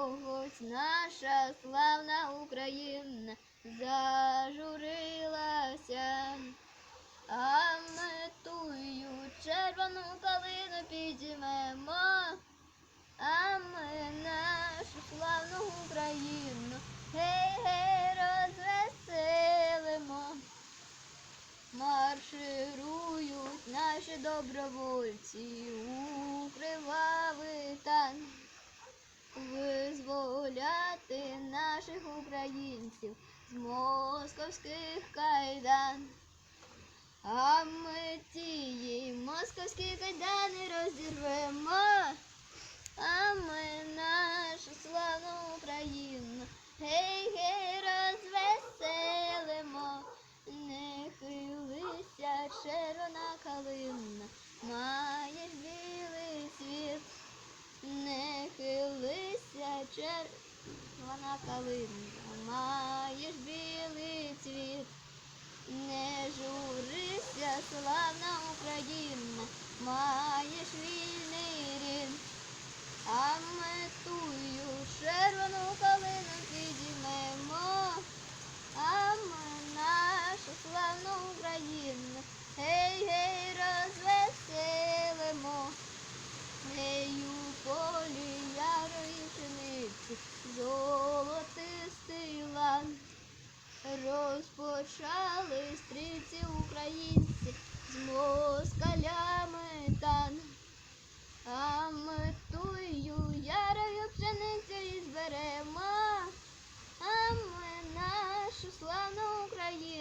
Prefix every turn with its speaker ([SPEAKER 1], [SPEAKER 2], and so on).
[SPEAKER 1] Чогось наша славна Україна зажурилася, а ми тую червону калину підіймемо, а ми нашу славну Україну гей, гей, розвеселимо. Марширують наші добровольці у наших українців з московських кайдан. А ми тії московські кайдани розірвемо, а ми нашу славну Україну гей, гей, розвеселимо. Не хилися, червона калина, маєш білий світ. Не хилися, червона вона калина, маєш білий цвіт, не журися, славна Україна, маєш вільний рід, а ми тую червону калину підіймемо, а ми нашу славну Україну. Гей, гей. розпочали стрільці українці з москалями тан, а ми тую ярою пшеницю і зберемо, а ми нашу славну Україну.